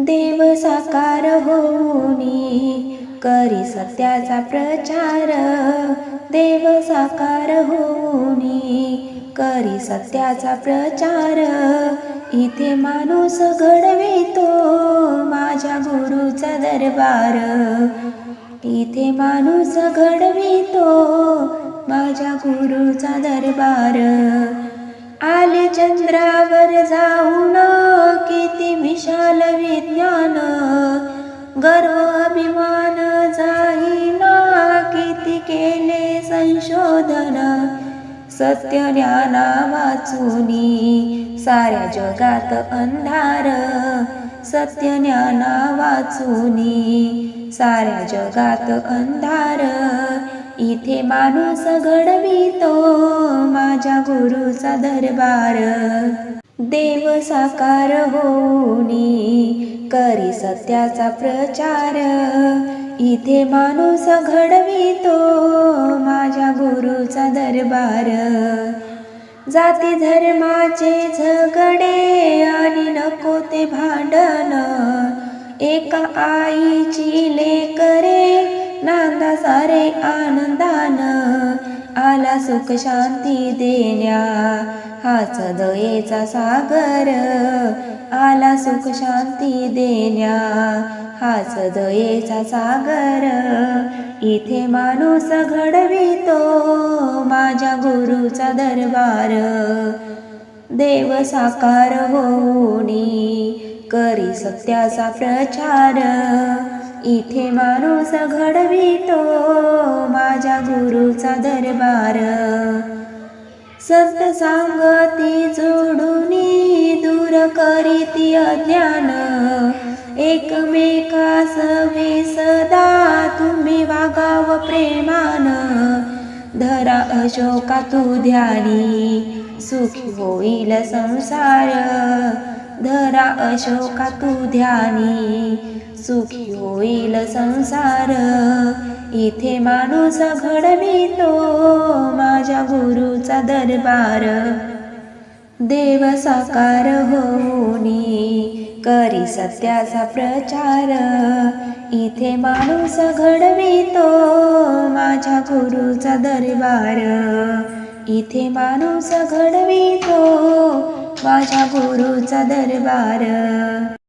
देव साकार होऊनी करी सत्याचा प्रचार. देव साकार होऊनी करी सत्याचा प्रचार. इथे माणूस घडवितो माझ्या गुरुचा दरबार. इथे माणूस घडवितो माझ्या गुरुचा दरबार. आले चंद्रावर जाऊन किती विशाल विज्ञान गर्व अभिमान जाईना किती केले संशोधन सत्य ज्ञाना वाचुनी साऱ्या जगात अंधार सत्य ज्ञाना वाचुनी साऱ्या जगात अंधार इथे माणूस घडवितो माझ्या गुरुचा दरबार. देव साकार होनी करी सत्याचा प्रचार. इथे माणूस घडवितो माझ्या गुरुचा दरबार. जाती धर्माचे झगडे आणि नको ते भांडण. एका आईची नांदा सारे आनंदान आला सुख शांती देण्या. हाच दयेचा सागर आला सुख शांती देण्या. हाच दयेचा सागर इथे माणूस घडवितो माझ्या गुरुचा दरबार. देव साकार होणी करी सत्याचा प्रचार इथे माणूस घडवितो माझ्या गुरुचा दरबार. संत सांगती जोडून दूर करीती अज्ञान. एकमेकास वे सदा तुम्ही वागाव प्रेमान. धरा अशोका तू ध्यानी सुखी होईल संसार. धरा अशोका तू ध्यानी. सुखी होईल संसार. इथे माणूस घडवितो माझ्या गुरुचा दरबार. देव साकार होनी करी सत्याचा प्रचार. इथे माणूस घडवितो माझ्या गुरुचा दरबार. इथे माणूस घडवितो माझ्या गुरुचा दरबार.